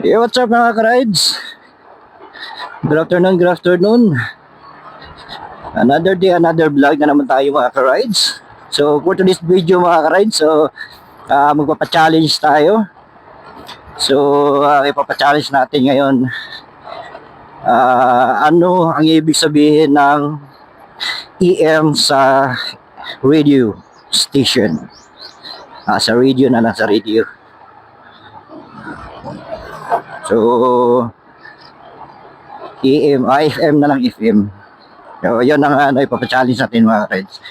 Hey, what's up mga ka-rides? Good afternoon, good afternoon. Another day, another vlog na naman tayo mga ka-rides. So, for today's video mga ka-rides, so, ah, magpapa-challenge tayo. So, uh, ipapa-challenge natin ngayon. Ah, ano ang ibig sabihin ng EM sa radio station? Ah, sa radio na lang sa radio. So, EM, ah, FM na lang FM. So, yun ang ano, ipapachallenge natin mga friends.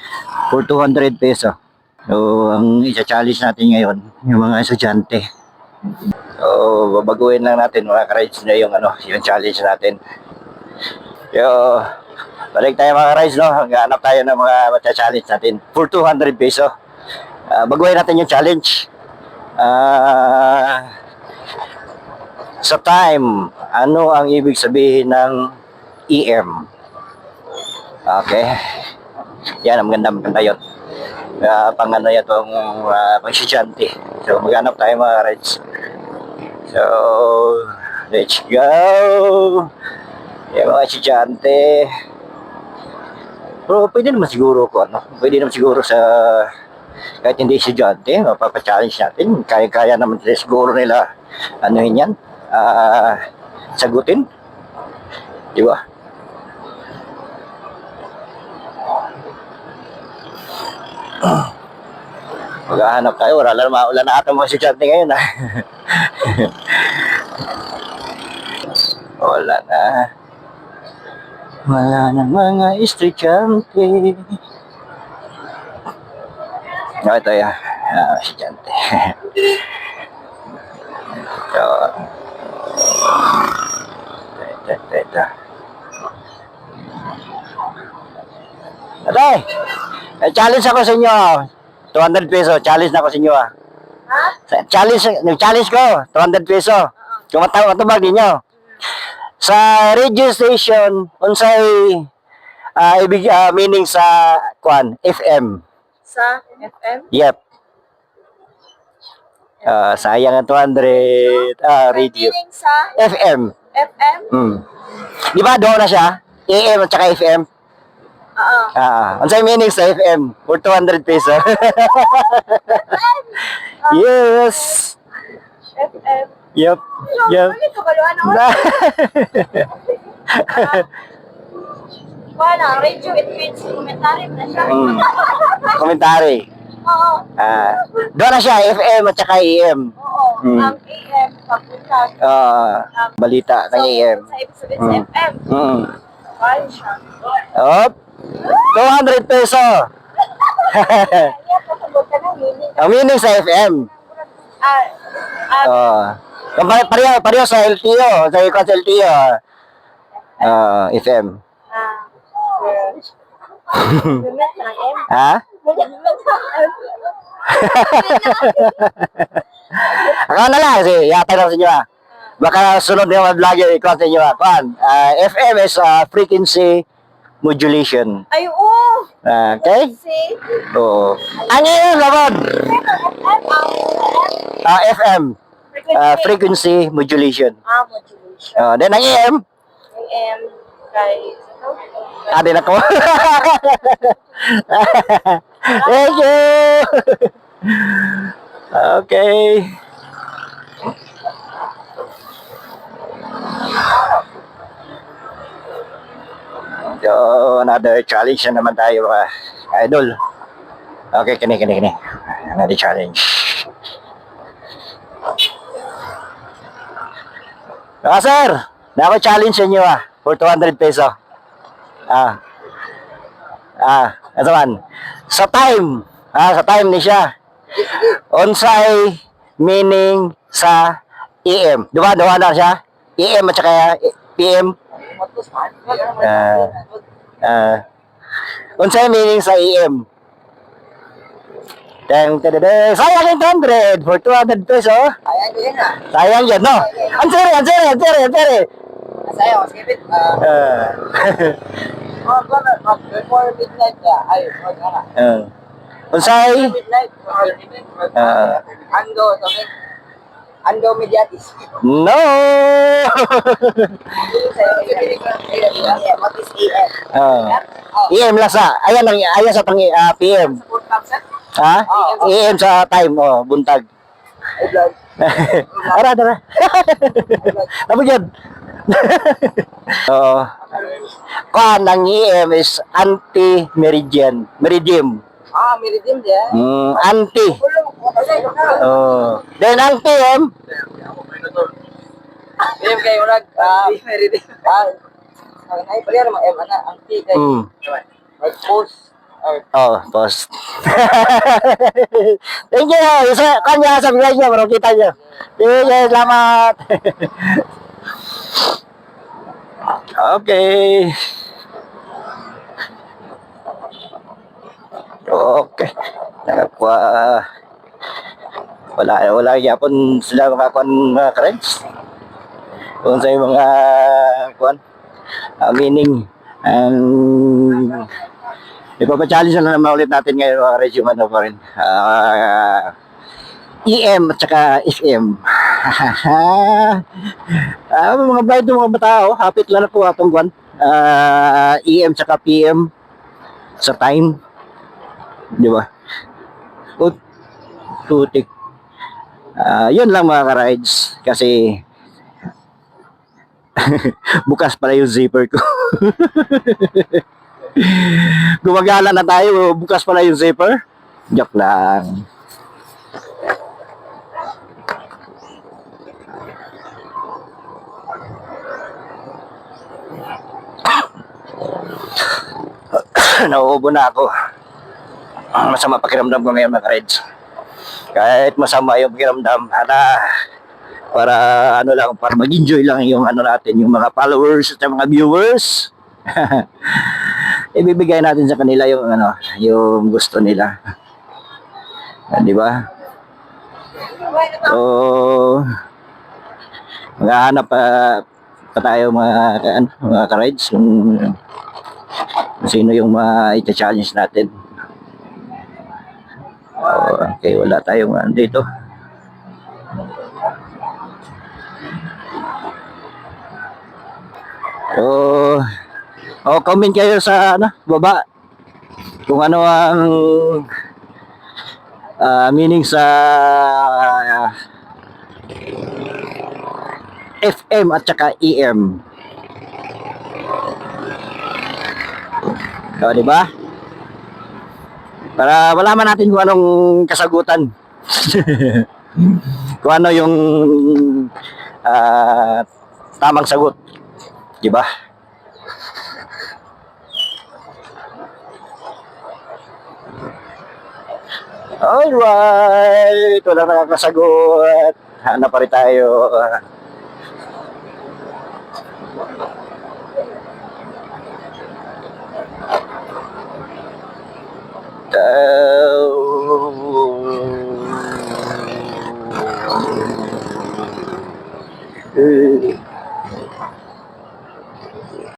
For 200 peso. So, ang isa-challenge natin ngayon, yung mga estudyante. So, babaguhin lang natin mga ka-rides na yung ano, yung challenge natin. So, balik tayo mga ka-rides, no? Hangganap tayo ng mga matcha-challenge natin. For 200 peso. Ah, baguhin natin yung challenge. Ah, sa time, ano ang ibig sabihin ng EM? Okay. Yan, ang maganda, maganda yun. Uh, pang ano yan itong uh, pang estudyante. So, maghanap tayo mga rides. So, let's go! Yan mga estudyante. Pero pwede naman siguro ko, ano? Pwede naman siguro sa kahit hindi estudyante, mapapa-challenge natin. Kaya-kaya naman sila siguro nila ano yan, ah, sagutin. Di ba? Maghahanap tayo, wala na wala na ata mga estudyante ngayon ah. wala na. Wala na mga estudyante. Ito yan. Ah, estudyante. so, ito, ito, ito. Atay! May challenge ako sa inyo. 200 peso. Challenge na ako sa inyo ah. Ha? Challenge, nag-challenge ko. 200 peso. Kung matawag matubag ninyo. Sa radio station, unsay ah ibig ah, meaning sa kwan, FM. Sa FM? Yep. Ah, sayang ang 200 ah, radio. Sa FM. FM? Hmm. Di ba doon na siya? AM at saka FM. Oo. Ah, unsay meaning sa FM? For 200 peso. yes. FM. Yep. Yep. Bakit kabaluan ako? Wala, radio it means commentary na siya. Mm. Komentary. Oo. Ah, doon na siya, FM at saka AM. Oo. Mm. Ang AM, pagpunta. Ah, balita ng AM. Sa ibig sabihin Mm. sa FM. Mm. Siya. Op. 200 peso. Ang meaning sa FM. Ah, ah, Ah, uh, pareho, pareho sa LTO, sa ikot sa LTO. Ah, FM. ah, Movement M. Ako na lang, kasi yata lang sa inyo ah. Baka sunod yung vlog yung ikot sa inyo ah. Kuan, ah, FM is ah, frequency modulation. Ay, oo. Ah, okay? See? Oo. Ano yun, Labad? Ah, FM. Ah, frequency modulation. Ah, modulation. Ah, then ang AM, AM kay... ah, din ako. Thank you! okay. So, another challenge na naman tayo mga idol. Okay, kini, kini, kini. Another challenge. Ah, sir! Nako challenge sa inyo ah. For 200 peso. Ah. Ah, ito man. Sa time. Ah, sa time ni siya. Unsay meaning sa EM. Diba? Diba na siya? EM at saka PM. Ah. Ah. unsay meaning sa EM. Dang, tadada. Sayang yung 200 for 200 peso. Ayan, yun na. Sayang yan, no? Ansere, ansere, ansere, ansere. Sayo, skip it. Uh, Ah. oh, gonna, uh, before midnight, uh, ay, wag na na. Ah. Unsay? Midnight, before midnight, Ah. Ando, sabi, Ando mediatis. No! EM? Ah. EM lasa. Ayan ang ayan sa tangi ah, PM. Ha? EM sa time oh, buntag. Ara, ara. Ano yan? Oo. Kuan ang EM is anti-meridian. Meridium. Ah, meridian dia. Mm, anti. Belum, kapatid. Oh. Then ang PM, Em kayo nag ah meridian. Ah. Ang ay pala naman em ana ang T kay mm, post. Oh, post. Thank you. Isa, kanya sa bigay niya, bro, kita niyo. Thank you, salamat. okay. Okay. Nakakuha. Wala, wala yapon sila mga kuan mga friends. Kung sa mga kuan, ah, meaning, ang Ipapa-challenge na naman ulit natin ngayon mga resume ano pa rin. Ah, EM at saka FM. ah, mga blind ng mga batao, hapit lang na po atong kwan. Ah, EM at saka PM sa time. Di ba? Ut tutik. Ah, yun lang mga ka-rides kasi bukas pala yung zipper ko. Gumagala na tayo, bukas pala yung zipper. Joke lang. Nauubo na ako. Masama pakiramdam ko ngayon mga reds. Kahit masama yung pakiramdam, hala, para ano lang, para mag-enjoy lang yung ano natin, yung mga followers at yung mga viewers. ibibigay natin sa kanila yung ano, yung gusto nila. Ah, Di ba? So, maghahanap pa, pa tayo mga, ano, mga ka-rides kung sino yung ma-challenge natin. Oh, okay, wala tayong ano dito. So, oh, comment kayo sa ano, baba. Kung ano ang ah, meaning sa ah, FM at saka EM. O, di ba? Para malaman natin kung anong kasagutan. kung ano yung ah, tamang sagot. Di ba? Alright, wala nakakasagot. Hanap pa rin tayo.